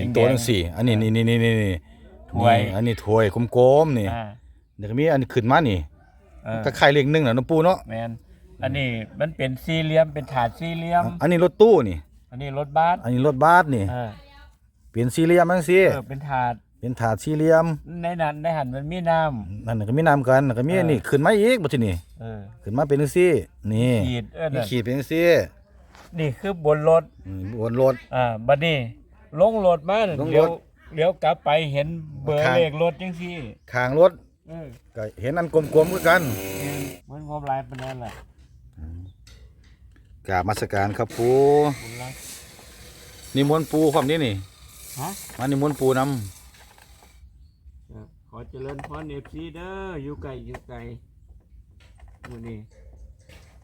เป็นตัวจังสี่ อันนี้นี่นี่นี่นี่นี่ถ้วย นี่อันนี้ถ้วยกลมๆนี่อ่าเดี๋ยวก็มีอันนี้ขึ้นมานี่เออก็ไข่เลขหนึ่งน่ะน้องปูเนาะแมนอันนี้มันเป็นสี่เหลี่ยมเป็นถาดสี่เหลี่ยม อันนี้รถตู้นี่ อันนี้รถบัสอันนี้รถบัสนี่ เออเปลี่ยนสี่เหลี่ยมจังซี่เออเป็นถาดเป็นถาดสี่เหลี่ยมในนั้นในหันมันมีน้นั่นนะก็มีน้ำกันแล้วก็มีเอออั นนี่ขึ้นมาอีกบ่ทีนี่ำเออขึ้นมาเป็นจังซี่ นี่ขีดเออมีนั่นขีดเป็นจังซี่นี่คือบนรถอืมบนรถอ่าบัดนี้ ลงรถมาน่ะลงรถเลี้ยวเลี้ยวกลับไปเห็นเบอร์ข้าง เลขรถจังซี่ข้างรถเออก็เห็นอันกลมๆคือกันเหมือนงบลายปานนั้นแหละกราบมาสการครับปูบุญรัก นิมนต์ปูความนี้นี่ฮะ มานิมนต์ปูนเออขอเจริญพรเอฟซีเด้ออยู่ไกลอยู่ไกลมื้อนี้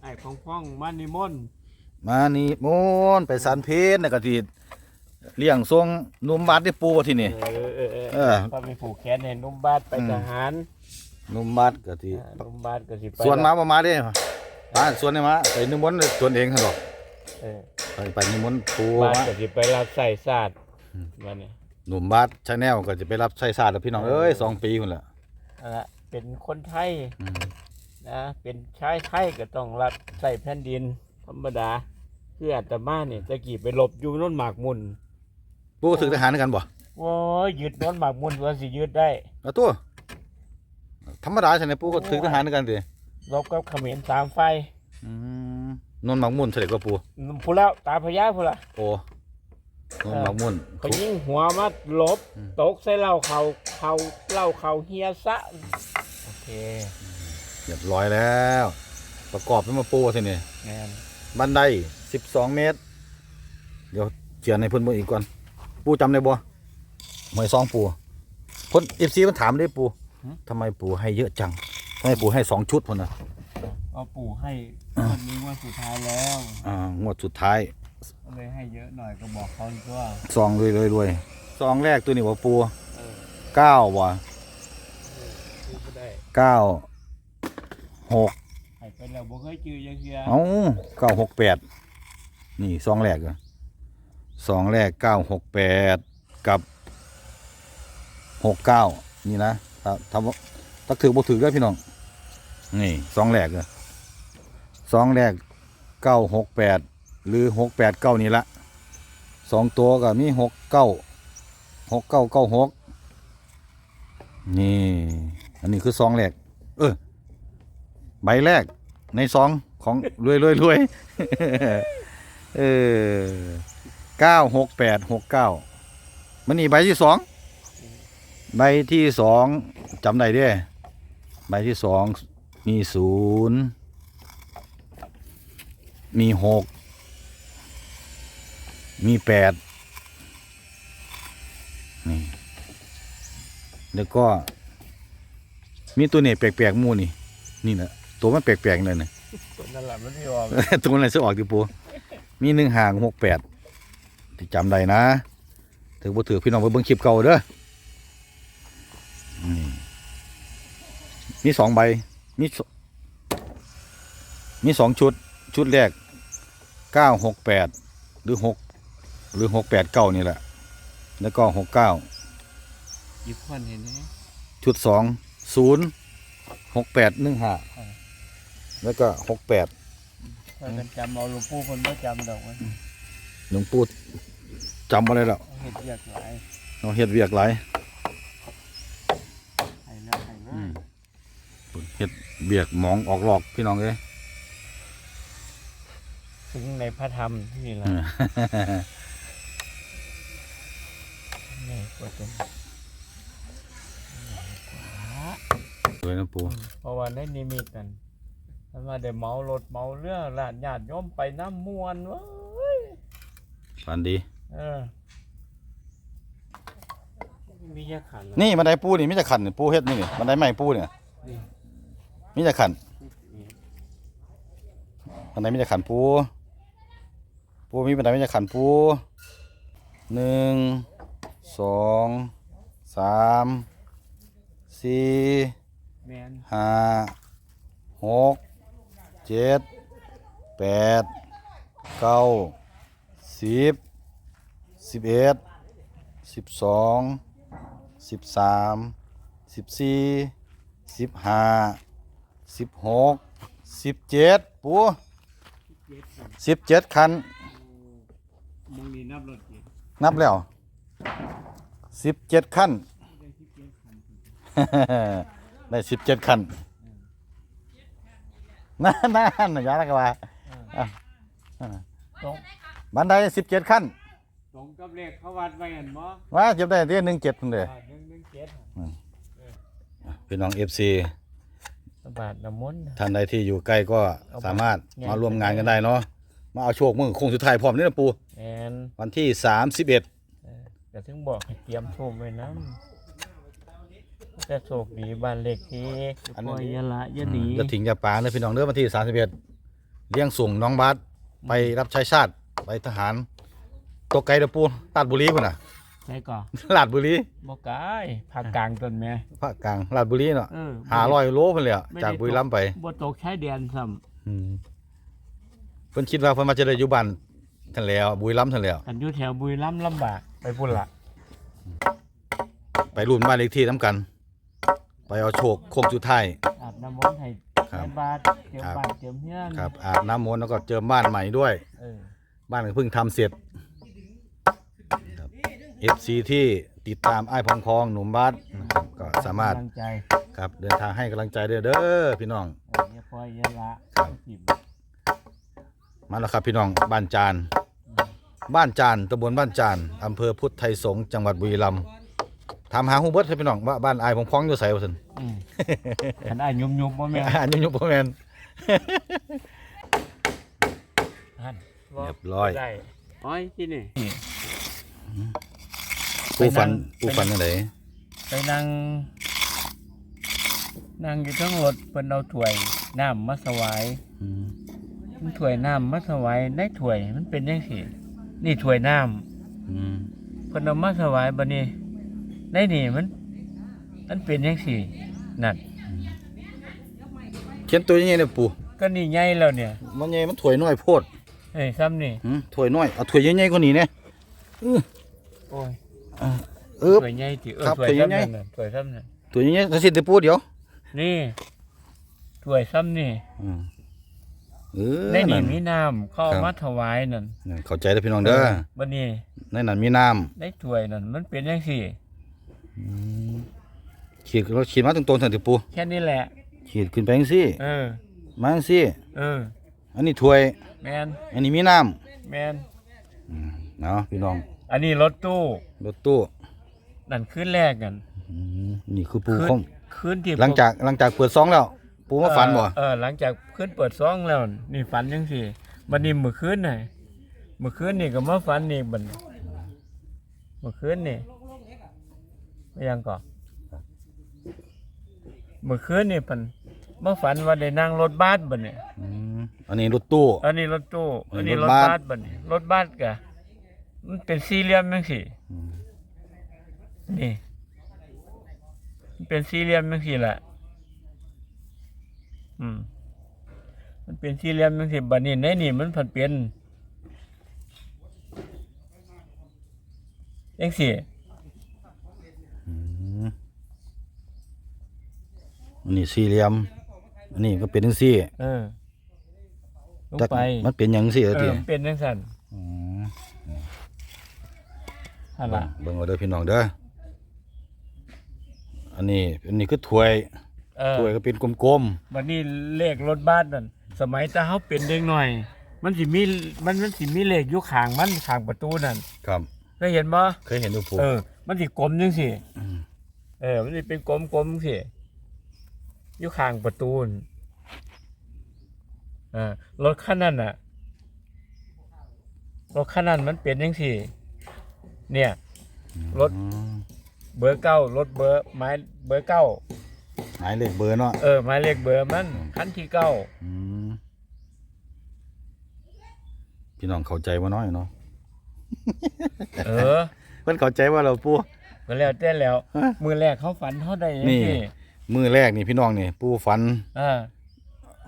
ไอ้พ่องพ่องๆมานิมนต์ำมานิมนต์ไปสันเพชรแล้วก็ที่ เลี้ยงทรงหนุ่มบัดได้ปูว่าที่นี่ เออเออเออเออ พอไปผูกแขนให้หนุ่มบาดไปอืมทหารหนุ่มบัดก็ที่อ่าหนุ่มบาดก็สิไปส่วนมาบ่มาเด้ป้าส่วนนี่มาไปนิมนต์ส่วนเองหั่นดอกเออไปไปนิมนต์ปูบาดมา ก็สิไปรับใส่ศาสตร์มาเนี่ยหนุ่มบัดชาแนลก็จะไปรับใช้ศาสตร์แล้วพี่น้องเอ้ยสองปีพุ่นละอ่าเป็นคนไทยอืมนะเป็นชายไทยก็ต้องรับใส่แผ่นดินธรรมดาคืออาตมาเนี่ยตะกี้ไปหลบอยู่โน้นหมากมุน ปูถึกทหารกันบ่โอ้ยยึดโน้นหมากมุนว่าสิยึดได้เอาตัว ธรรมดาใช่ไหมปูก็ถึกทหารกันติลบกับเขมรตามไฟอืมนนท์หมักมุ่นเสด็จก็ปูพูแล้วตาพญาพูละโอ้นนท์หมักมุ่นเขายิงหัวมาหลบอืมตกใส่เหล้าเขาเขาเหล้าเขาเฮียซะโอเคเรียบร้อยแล้ว ประกอบเป็นมาปูทีนี่แมนบันได12เมตร เดี๋ยวเจียนให้เพิ่นเบิ่งอีกก่อน ปูจำได้บ่หมวยซองปูคน FC มันถามได้ปูทำไมปูให้เยอะจังทำไมปูให้สองชุดพุ่นน่ะก็ปู่ให้วันนี้วันสุดท้ายแล้วอ่างวดสุดท้ายก็เลยให้เยอะหน่อยก็บอกเขาว่าซองรวยรวยรวยซองแรกตัวนี้ว่าปูเออเก้าบ่ซื้อก็ได้เก้าหกให้ไปแล้วบ่เคยจือยังเสียเอาเก้าหกแปดนี่ซองแรกอะ ซองแรกเก้าหกแปดกับหกเก้านี่นะถ้าถ้าถ้าถือบ่ถือได้พี่น้องนี่ซองแรกอะซองแรกเก้าหกแปดหรือหกแปดเก้านี่ละสองตัวก็มีหกเก้าหกเก้าเก้าหกนี่อันนี้คือซองแรก เออ ใบแรกในซองของรวยรวยรวยเออ เก้าหกแปดหกเก้ามันนี่ใบที่สองใบที่สองจำได้เด้ใบที่สองมีศูนย์มีหกมีแปดนี่แล้วก็ มีตัวเนี่ยแปลกๆหมูนี่ นี่นะตัวมันแปลกๆเลยนะคนนั่นแหละมันไม่ออกตัวอะไรจะออกดิปูมีหนึ่งห่างหกแปด ที่จำได้นะถือบ่าถือพี่น้องไปเบิ่งคลิปเก่าเด้อมีสองใบ มีมีสองชุด ชุดแรกเก้าหกแปดหรือหกหรือหกแปดเก้านี่แหละ แล้วก็หกเก้ายิบคนเห็นไหมชุดสองศูนย์หกแปดหนึ่งห้าแล้วก็หกแปดเพื่อกันจำเอาหลวงปู่คนไม่จำดอกมัน หลวงปู่จำอะไรแล้วเอาเห็ดเรียกหลายเราเฮ็ดเวียกหลายให้แล้วให้แล้วอืมเฮ็ดเบียกหมองออกหลอกพี่น้องเอ้ยถึงในพระธรรมที่ละอืมนี่ก็เป็นสวยนะปูเพราะว่าในนิมิตนั่นมันมาได้เหมารถเหมาเรือลานญาติโยมไปน้ำมวนเว้ย ฝันดี เออมีแค่ขันเหรอนี่บันไดปูนี่มีแต่ขันนี่ปูเฮ็ดนี่นี่บันไดไม้ปูเนี่ยนี่มีแต่ขันนี่บันไดมีแต่ขันปู ปูมีบันไดมีแต่ขันปูหนึ่งสองสามสี่แมนห้าหกเจ็ดแปดเก้า สิบสิบเอ็ดสิบสองสิบสามสิบสี่สิบห้าสิบหกสิบเจ็ดปูเจ็ดครับสิบเจ็ดคันมึงนี่นับรถกี่นับแล้วสิบเจ็ดขั้นได้สิบเจ็ดคันได้สิบเจ็ดขั้นนั่นนั่นนะยาละกว่าอะอะตรง บันไดสิบเจ็ดขั้นตรงกับเลขเขาวัดไว้เห็นบ่ว่าเจ็บได้ที่หนึ่งเจ็ดเลยหนึ่งหนึ่งเจ็ดพี่น้องเอฟซีบาทน้ำมนต์ท่านใดที่อยู่ใกล้ก็สามารถมาร่วมงานกันได้เนาะมาเอาโชคมือคงสุดท้ายพร้อมนี่นะปูแอนวันที่สามสิบเอ็ดแต่ถึงบอกให้เตรียมโชคไว้น้ำจะโชคดีบ้านเลขที่ปล่อยอยาละอยาหนีจะถิงจะปาเลยพี่น้องเด้อวันที่สามสิบเอ็ดเลี้ยงส่งน้องบาสไปรับใช้ชาติ ไปทหารตกไกลเด้อปูลาดบุรีพุ่นน่ะใช่ก่อนลาดบุรีบ่กายภาคกลางต้นแม่ภาคกลางลาดบุรีเนาะเออหาร้อยโลเพิ่นเลยอะไม่ได้จากบุรีรัมย์ไปบ่ตกชายแดนซ้อืมเพิ่นคิดว่าเพิ่นมาจะได้อยู่บ้านท่านแล้วบุรีรัมย์ท่านแล้วำกันอยู่แถวบุรีรัมย์ลำบากไปพุ่นละไปรุ่นบ้านเลขที่น้ำกัน ไปเอาโชคโค้งสุดท้ายอาบน้ำมนต์ให้ครับในบาทเจิมครับบ้านเจิมเฮียนครับอาบน้ำมนต์แล้วก็เจอบ้านใหม่ด้วยเออ บ้านก็เพิ่งทำเสร็จเอฟซีที่ติดตามไอ้ายพองพองหนุ่มบ้านนะครับก็สามารถกำลังใจครับเดินทางให้กำลังใจเด้อเด้อพี่น้องเอออย่าปล่อยอยาละครับจิบมาแล้วครับพี่น้องบ้านจาน บ้านจานตำบลบ้านจานอำเภอพุทธไทยสงฆ์จังหวัดบุรีรัมย์ถามหาฮูเบิร์ดให้พี่น้องว่าบ้านไอ้ายพองพองอยู่ไสวะซั่น อืมขันได้ยุบยุบบ่แม่นอันนี้ยุบพ่อแมนหัน เรียบร้อยได้โอ้ยที่นี่ผู้ฝันไปนั่งผู้ฝันจังไดไปนั่งนั่งอยู่ทั้งรถเพิ่นเอาถ้วยน้ำมาถวายอืมมันถ้วยน้ำมาถวายได้ถ้วยมันเป็นจังซี่นี่ถ้วยน้ำอืมเพิ่นเอามาถวายบัดนี้ในนี่มัน มันเป็นจังซี่นั่นเขียนตัวยังไงเนี่ยปู่ก็นี่ใหญ่แล้วเนี่ย มันใหญ่มันถวยน้อยโพด เอ้ยซ้ำนี่หืมถวยน้อย เอาถวยใหญ่ๆกว่านี้เนี่ยโอ้ยเออถ้วยใหญ่ติเออครับถ้วยถ้วยซ้ำใหญ่นั่นน่ะถ้วยซ้ำนั่นถวยใหญ่ๆถ้าสิเดี๋ยวปู่เดี๋ยวนี่ถ้วยซ้ำนี่อืมเออในนี่นั่น มีน้ำเข้าครับ มาถวายนั่นนั่นเข้าใจแล้วพี่น้องเด้อบัดนี้ในนั้นมีน้ำในถ้วยนั่นมันเป็นจังซี่ อืมขีดเราขีดมาตรงๆสั่นติปู่แค่นี้แหละ ขีดขึ้นไปจังซี่ เออ มาจังซี่ เออ อันนี้ถวย แมนอันนี้มีน้ำแมนอืมเนาะพี่น้องอันนี้รถตู้รถตู้นั่นคืนแรกกันอืมนี่คือปู่คืนของคืนที่หลังจากหลังจากเปิดซองแล้ว ปู่มาฝันบ่ เออเออหลังจากคืนเปิดซองแล้ว นี่ฝันจังซี่บัดนี้มื้อคืนน่ะมื้อคืนนี่ก็มาฝันอีกบัดนี้มื้อคืนนี่ไม่ยังก่อมื้อคืนนี่เพิ่น มาฝันว่าได้นั่งรถบัสบัดนี้อืมอันนี้รถตู้ อันนี้รถตู้อัอันนนี้นี้รรถถบัส บัสบัดนี้รถบัสกะมันเป็นสี่เหลี่ยมจังซี่อืมนี่มันเป็นสี่เหลี่ยมจังซี่แหละอืมมันเป็นสี่เหลี่ยมจังซี่บัดนี้ในนี่มันผันเป็นจังซี่ อืมอันนี้สี่เหลี่ยม อันนี้ก็เป็นจังซี่เออลงจักไปมันเป็นหยังซี่เอล่ะติอมันเป็นจังซั่นอืมหั่นเบิ่ล่ะงเบิ่งเอาเด้อพี่น้องเด้ออันนี้อันนี้คือถ้วยเออ ถ้วยก็เป็นกลมบัดนี้เลขรถบัสนั่นสมัยตาเฮาเป็นเด็กน้อย มันสิมีมันมันสิมีเลขอยู่ข้างมันข้างประตูนั่นๆครับ เคยเห็นบ่เคยเห็นอยู่ปู่เออ มันสิกลมจังซี่มเออ มันสิเป็นกลมๆจังซี่ อยู่ข้างประตูนั่นเออรถคันนั้นน่ะรถคันนั้นมันเป็นจังซี่ เนี่ย รถอืมเบอร์เก้ารถเบอร์หมายเบอร์เก้าหมายเลขเบอร์เนาะเออหมายเลขเบอร์มันคันที่เก้าอืมพี่น้องเข้าใจบ่น้อยเนาะเออ เพิ่นเข้าใจว่าเราปู่ก็แล้วแต่แล้วฮะมือแรกเขาฝันเขาได้ยังนี่ไง มือแรกนี่พี่น้องนี่ปู่ฝันอ่า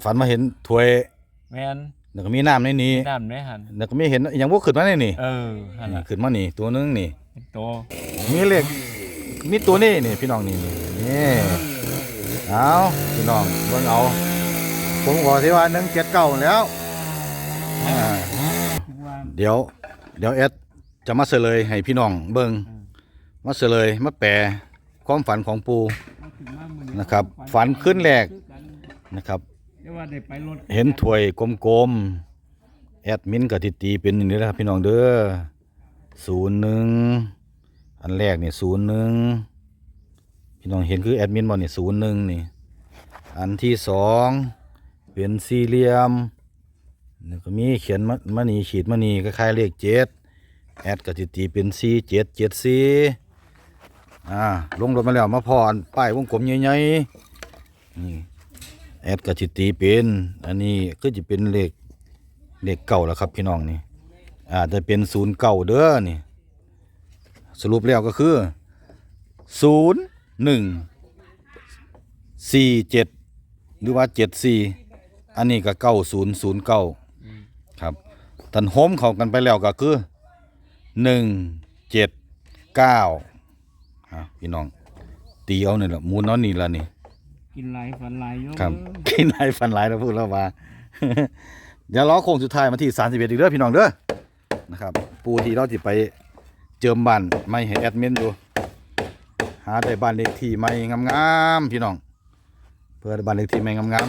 ฝันมาเห็นถ้วยแมนแล้วก็มีน้ำในนี้น้ำไหมหันแล้วก็มีเห็นอหยังบ่ขึ้นมาในนี่เออหันนี่ล่ะขึ้นมานี่ตัวหนึงนี่เป็นโตมีเลขมีตัวนี้นี่พี่น้องนี่นี่นี่เอาพี่น้องเบิ่งเอา ผมบอกที่ว่าหนึ่งเจ็ดเก้าแล้วอ่าคิดว่าเดี๋ยว เดี๋ยวเอสจะมาเฉลยให้พี่น้องเบิ่งมาเฉลยมาแปล ความฝันของปูเอาขึ้นมามื้อนะครับ ฝันขึ้นแรกนะครับแต่ว่าได้ไปรถเห็นถ้วยกลมๆแอดมินกับติตีเป็นอย่างนี้นะครับพี่น้องเด้อศูนย์หนึ่งอันแรกนี่ศูนย์หนึ่งพี่น้องเห็นคือแอดมินบอลนี่ศูนย์หนึ่งนี่อันที่สองเป็นสี่เหลี่ยมนี่ก็มีเขียนมามานีขีดมานีคล้ายๆเลขเจ็ดแอดกับติตีเป็นสี่เจ็ดเจ็ดสี่ อ่าลงรถมาแล้วมาพออันป้ายวงกลมใหญ่ๆนี่แอดกับจิตีเป็นอันนี้ก็จะเป็นเลขเลขเก่าแล้วครับพี่น้องนี่อาจจะเป็นศูนย์เก่าเด้อนี่ สรุปแล้วก็คือศูนย์หนึ่งสี่เจ็ดหรือว่าเจ็ดสี่อันนี้ก็เก้าศูนย์ศูนย์เก้าครับตันโฮมเขากันไปแล้วก็คือหนึ่งเจ็ดเก้า อะพี่น้อง ตีเอานี่แหละหมูนเอานี่ละนี่ กินหลายฝันหลายอยู่ครับ กินไอ้ฟันหลายแล้วพูดแล้วว่า เดี๋ยวล้อโค้งสุดท้ายมาที่สามสิบเอ็ดอีกเด้อพี่น้องเด้อนะครับ ปูที่เราจะไปเจิมบ้านไม่ให้แอดมินดูหาได้บ้านเลขที่ไม่งามๆพี่น้อง เพื่อได้บ้านเลขที่ไม่งาม